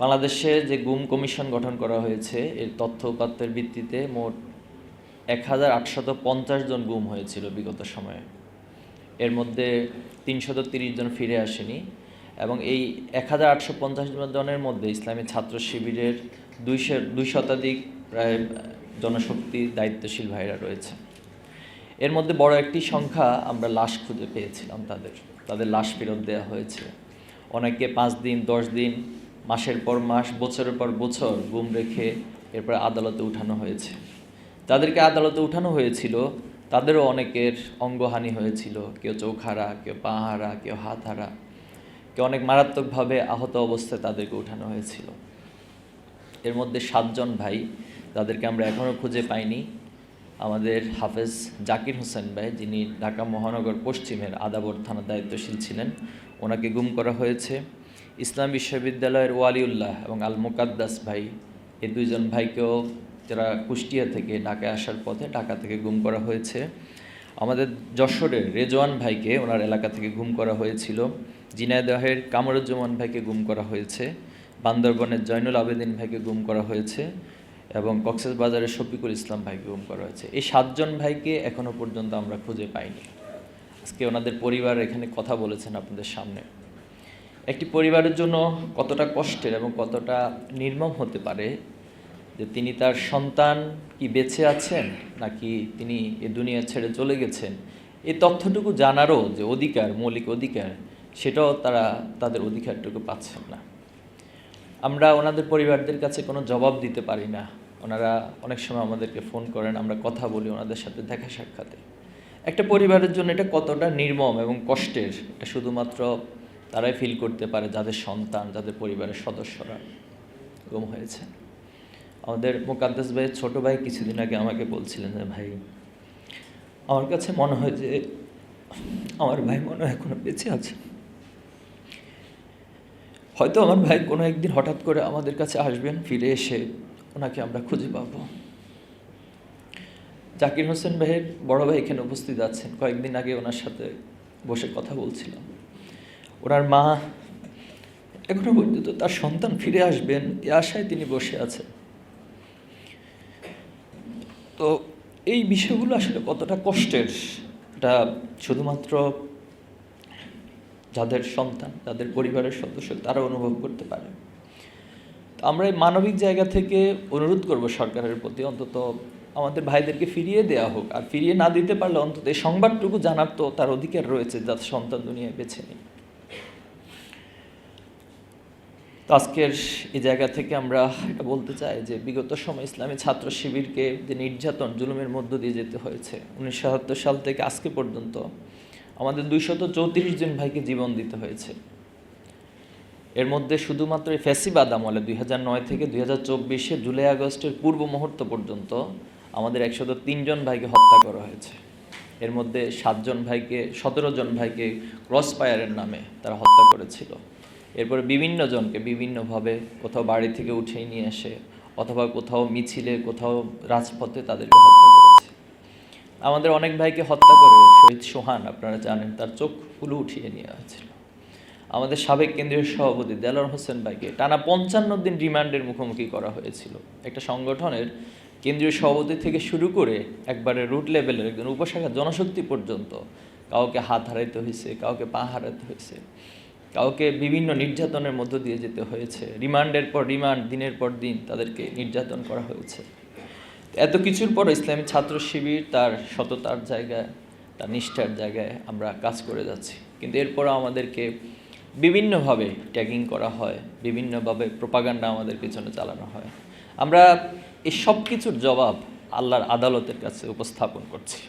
বাংলাদেশে যে গুম কমিশন গঠন করা হয়েছে, এর তথ্য উপাত্তের ভিত্তিতে মোট এক হাজার আটশত পঞ্চাশ জন গুম হয়েছিল বিগত সময়ে। এর মধ্যে তিনশত তিরিশ জন ফিরে আসেনি এবং এই এক হাজার আটশো পঞ্চাশ জনের মধ্যে ইসলামী ছাত্র শিবিরের দুইশো, দুই শতাধিক প্রায় জনশক্তি দায়িত্বশীল ভাইরা রয়েছে। এর মধ্যে বড় একটি সংখ্যা আমরা লাশ খুঁজে পেয়েছিলাম তাদের তাদের লাশ ফেরত দেওয়া হয়েছে। অনেকে পাঁচ দিন, দশ দিন মাসের পর মাস, বছরের পর বছর গুম রেখে এরপর আদালতে উঠানো হয়েছে। যাদেরকে আদালতে উঠানো হয়েছিল, তাদেরও অনেকের অঙ্গহানি হয়েছিল। কেউ চোখ হারা কেউ পা হারা কেউ হাত হারা কেউ অনেক মারাত্মকভাবে আহত অবস্থায় তাদেরকে উঠানো হয়েছিল। এর মধ্যে সাতজন ভাই, তাদেরকে আমরা এখনও খুঁজে পাইনি। আমাদের হাফেজ জাকির হোসেন ভাই, যিনি ঢাকা মহানগর পশ্চিমের আদাবর থানার দায়িত্বশীল ছিলেন, ওনাকে গুম করা হয়েছে। ইসলাম বিশ্ববিদ্যালয়ের ওয়ালিউল্লাহ এবং আল মুকাদ্দাস ভাই, এই দুইজন ভাইকেও যারা কুষ্টিয়া থেকে ঢাকায় আসার পথে ঢাকা থেকে গুম করা হয়েছে। আমাদের যশোরের রেজওয়ান ভাইকে ওনার এলাকা থেকে গুম করা হয়েছিল। জিনায়দহের কামরুজ্জামান ভাইকে গুম করা হয়েছে। বান্দরবনের জয়নুল আবেদিন ভাইকে গুম করা হয়েছে এবং কক্সেস বাজারের শফিকুল ইসলাম ভাইকে গুম করা হয়েছে। এই সাতজন ভাইকে এখনও পর্যন্ত আমরা খুঁজে পাইনি। আজকে ওনাদের পরিবার এখানে কথা বলেছেন আপনাদের সামনে। একটি পরিবারের জন্য কতটা কষ্টের এবং কতটা নির্মম হতে পারে যে তিনি তার সন্তান কি বেঁচে আছেন নাকি তিনি এ দুনিয়া ছেড়ে চলে গেছেন? এই তথ্যটুকু জানারও যে অধিকার, মৌলিক অধিকার, সেটাও তারা তাদের অধিকারটুকু পাচ্ছেন না। আমরা ওনাদের পরিবারদের কাছে কোনো জবাব দিতে পারি না। ওনারা অনেক সময় আমাদেরকে ফোন করেন, আমরা কথা বলি ওনাদের সাথে দেখা সাক্ষাতে। একটা পরিবারের জন্য এটা কতটা নির্মম এবং কষ্টের, এটা শুধুমাত্র তারাই ফিল করতে পারে যাদের সন্তান, যাদের পরিবারের সদস্যরা গুম হয়েছে। আমাদের মোকাদ্দাস ভাইয়ের ছোট ভাই কিছুদিন আগে আমাকে বলছিলেন যে, ভাই, আমার কাছে মনে হয় যে, আমার ভাই মনে হয় এখনও বেঁচে আছে। হয়তো আমার ভাই কোনো একদিন হঠাৎ করে আমাদের কাছে আসবেন, ফিরে এসে ওনাকে আমরা খুঁজে পাব। জাকির হোসেন ভাইয়ের বড় ভাই এখানে উপস্থিত আছেন। কয়েকদিন আগে ওনার সাথে বসে কথা বলছিলাম। ওনার মা এখনও পর্যন্ত তার সন্তান ফিরে আসবেন এ আশায় তিনি বসে আছেন। তো এই বিষয়গুলো আসলে কতটা কষ্টের এটা শুধুমাত্র যাদের সন্তান, যাদের পরিবারের সদস্য তারা অনুভব করতে পারে। আমরা এই মানবিক জায়গা থেকে অনুরোধ করব সরকারের প্রতি, অন্তত আমাদের ভাইদেরকে ফিরিয়ে দেওয়া হোক। আর ফিরিয়ে না দিতে পারলে অন্তত এই সংবাদটুকু জানার তো তার অধিকার রয়েছে যার সন্তান দুনিয়ায় বেছে নেই তো আজকের এই জায়গা থেকে আমরা এটা বলতে চাই যে বিগত সময় ইসলামী ছাত্র শিবিরকে যে নির্যাতন, জুলুমের মধ্য দিয়ে যেতে হয়েছে, উনিশশো সাল থেকে আজকে পর্যন্ত আমাদের দুইশত চৌত্রিশ জন ভাইকে জীবন দিতে হয়েছে। এর মধ্যে শুধুমাত্র এই ফ্যাসিবাদ আমলে দুই হাজার নয় থেকে দুই হাজার চব্বিশে জুলাই আগস্টের পূর্ব মুহূর্ত পর্যন্ত আমাদের একশত তিনজন ভাইকে হত্যা করা হয়েছে। এর মধ্যে সাতজন ভাইকে, সতেরো জন ভাইকে ক্রস ফায়ারের নামে তারা হত্যা করেছিল। এরপরে বিভিন্ন জনকে বিভিন্নভাবে কোথাও বাড়ি থেকে উঠিয়ে নিয়ে আসে অথবা কোথাও মিছিলে, কোথাও রাজপথে তাদেরকে হত্যা করেছে। আমাদের অনেক ভাইকে হত্যা করে শহীদ সোহান, আপনারা জানেন, তার চোখগুলো উঠিয়ে নেওয়া হয়েছিল। আমাদের সাবেক কেন্দ্রীয় সভাপতি দেলোয়ার হোসেন ভাইকে টানা পঞ্চান্ন দিন রিমান্ডের মুখোমুখি করা হয়েছিল। একটা সংগঠনের কেন্দ্রীয় সভাপতি থেকে শুরু করে একবারে রুট লেভেলের একজন উপশাখা জনশক্তি পর্যন্ত কাউকে হাত হারাইতে হয়েছে, কাউকে পা হারাতে হয়েছে। কাউকে বিভিন্ন নির্যাতনের মধ্য দিয়ে যেতে হয়েছে। রিমান্ডের পর রিমান্ড, দিনের পর দিন তাদেরকে নির্যাতন করা হয়েছে। এত কিছুর পর ইসলামী ছাত্র শিবির তার সততার জায়গায়, তার নিষ্ঠার জায়গায় আমরা কাজ করে যাচ্ছি। কিন্তু এরপরও আমাদেরকে বিভিন্নভাবে ট্যাগিং করা হয়, বিভিন্নভাবে প্রপাগান্ডা আমাদের পিছনে চালানো হয়। আমরা এই সব কিছুর জবাব আল্লাহর আদালতের কাছে উপস্থাপন করছি।